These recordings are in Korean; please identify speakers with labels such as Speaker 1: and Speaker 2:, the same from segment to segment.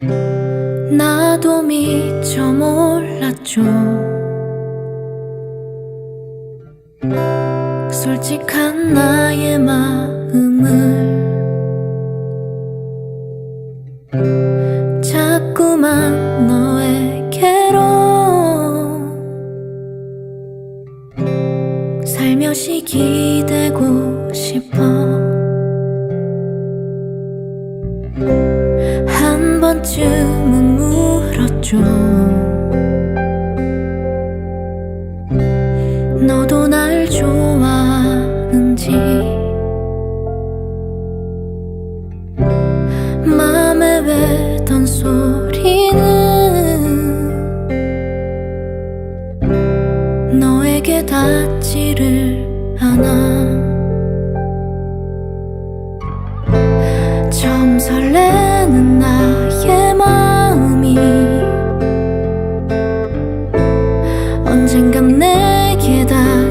Speaker 1: 나도 미처 몰랐죠. 솔직한 나의 마음을 자꾸만 너에게로 살며시 기대고 싶어 한 번쯤은 물었죠. 너도 날 좋아하는지. 맘에 외던 소리는 너에게 닿지를 않아. 처음 설레 는 나의 마음이 언젠간 내게 닿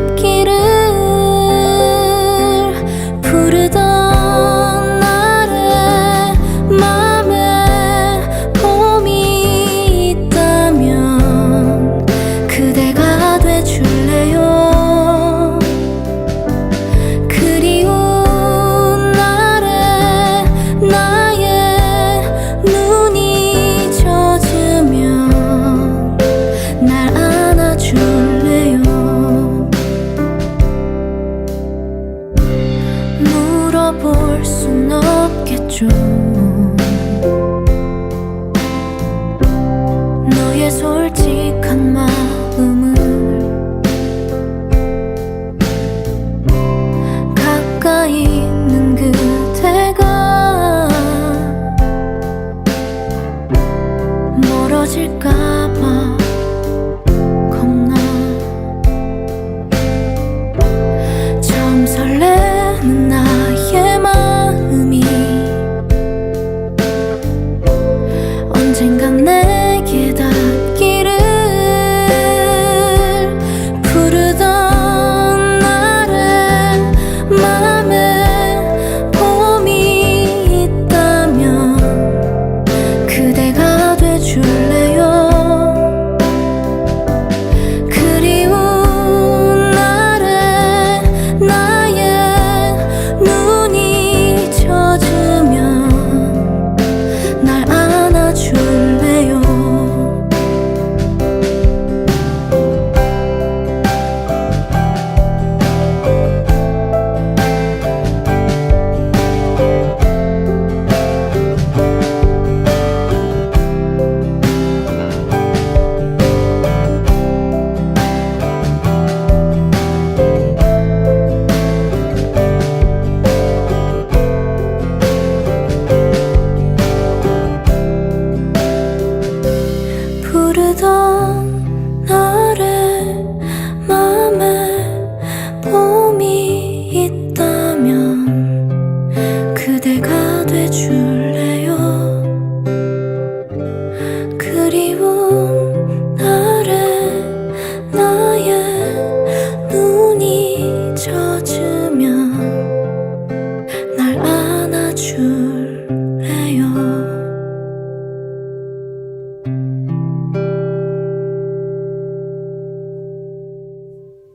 Speaker 1: 中。